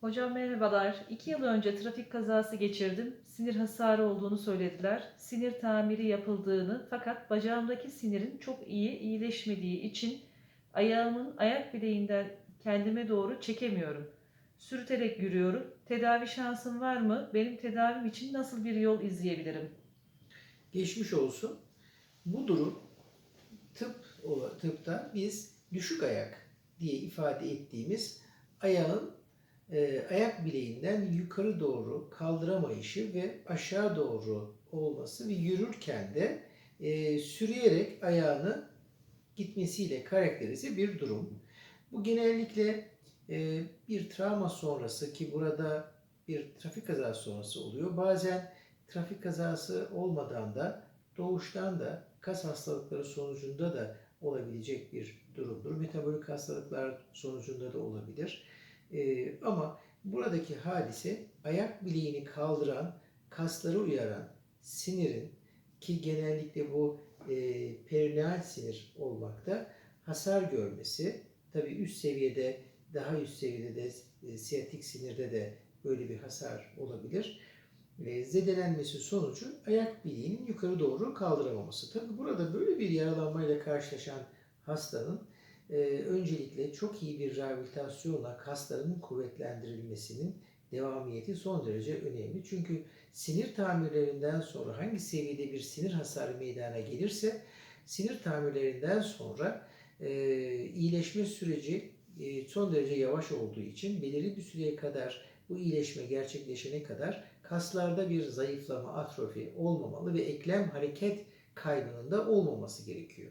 Hocam merhabalar. İki yıl önce trafik kazası geçirdim. Sinir hasarı olduğunu söylediler. Sinir tamiri yapıldığını fakat bacağımdaki sinirin çok iyi iyileşmediği için ayağımın ayak bileğinden kendime doğru çekemiyorum. Sürterek yürüyorum. Tedavi şansım var mı? Benim tedavim için nasıl bir yol izleyebilirim? Geçmiş olsun. Bu durum tıp tıpta biz düşük ayak diye ifade ettiğimiz ayağın e, ayak bileğinden yukarı doğru kaldıramayışı ve aşağı doğru olması ve yürürken de e, sürüyerek ayağını gitmesiyle karakterize bir durum. Bu genellikle e, bir travma sonrası ki burada bir trafik kazası sonrası oluyor. Bazen trafik kazası olmadan da doğuştan da kas hastalıkları sonucunda da olabilecek bir durumdur. Metabolik hastalıklar sonucunda da olabilir. Ee, ama buradaki hadise ayak bileğini kaldıran, kasları uyaran sinirin ki genellikle bu e, perineal sinir olmakta hasar görmesi. Tabii üst seviyede daha üst seviyede de e, siyatik sinirde de böyle bir hasar olabilir e, zedelenmesi sonucu ayak bileğinin yukarı doğru kaldıramaması. Tabi burada böyle bir yaralanmayla karşılaşan hastanın e, öncelikle çok iyi bir rehabilitasyonla kaslarının kuvvetlendirilmesinin devamiyeti son derece önemli. Çünkü sinir tamirlerinden sonra hangi seviyede bir sinir hasarı meydana gelirse sinir tamirlerinden sonra e, iyileşme süreci e, son derece yavaş olduğu için belirli bir süreye kadar bu iyileşme gerçekleşene kadar kaslarda bir zayıflama, atrofi olmamalı ve eklem hareket kaybının da olmaması gerekiyor.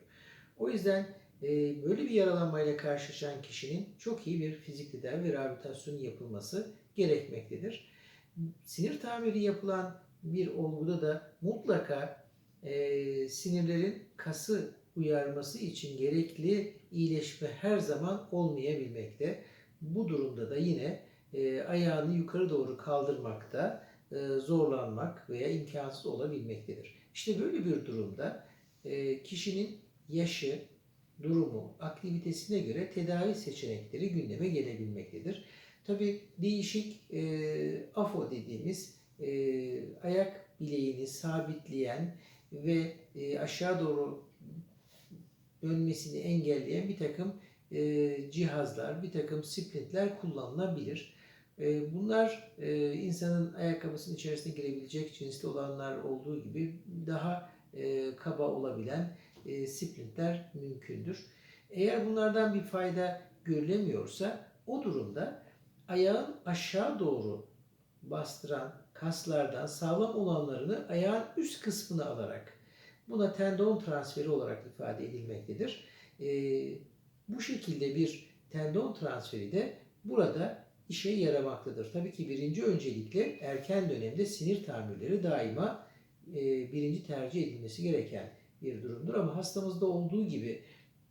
O yüzden böyle bir yaralanmayla karşılaşan kişinin çok iyi bir fizik tedavi ve rehabilitasyon yapılması gerekmektedir. Sinir tamiri yapılan bir olguda da mutlaka e, sinirlerin kası uyarması için gerekli iyileşme her zaman olmayabilmekte. Bu durumda da yine e, ayağını yukarı doğru kaldırmakta e, zorlanmak veya imkansız olabilmektedir. İşte böyle bir durumda e, kişinin yaşı, durumu, aktivitesine göre tedavi seçenekleri gündeme gelebilmektedir. Tabi değişik e, AFO dediğimiz e, ayak bileğini sabitleyen ve e, aşağı doğru dönmesini engelleyen bir takım e, cihazlar, bir takım splintler kullanılabilir. E, bunlar e, insanın ayakkabısının içerisine girebilecek cinsli olanlar olduğu gibi daha e, kaba olabilen e, splintler mümkündür. Eğer bunlardan bir fayda görülemiyorsa o durumda ayağın aşağı doğru bastıran kaslardan sağlam olanlarını ayağın üst kısmına alarak buna tendon transferi olarak ifade edilmektedir. E, bu şekilde bir tendon transferi de burada işe yaramaktadır. Tabii ki birinci öncelikle erken dönemde sinir tamirleri daima e, birinci tercih edilmesi gereken bir durumdur. Ama hastamızda olduğu gibi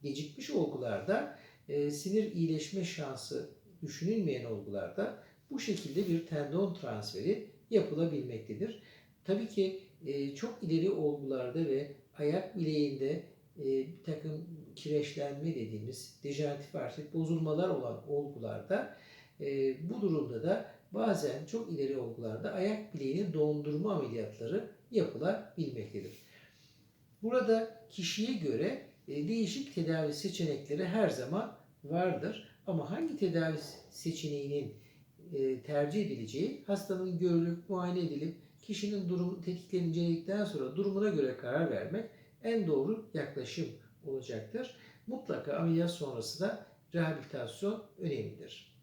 gecikmiş olgularda e, sinir iyileşme şansı düşünülmeyen olgularda bu şekilde bir tendon transferi yapılabilmektedir. Tabii ki e, çok ileri olgularda ve ayak bileğinde e, bir takım kireçlenme dediğimiz dejeneratif artrit bozulmalar olan olgularda e, bu durumda da bazen çok ileri olgularda ayak bileğini dondurma ameliyatları yapılabilmektedir. Burada kişiye göre e, değişik tedavi seçenekleri her zaman vardır. Ama hangi tedavi seçeneğinin e, tercih edileceği hastanın görülüp muayene edilip kişinin durumu tetkiklerini inceledikten sonra durumuna göre karar vermek en doğru yaklaşım olacaktır. Mutlaka ameliyat sonrası da rehabilitasyon önemlidir.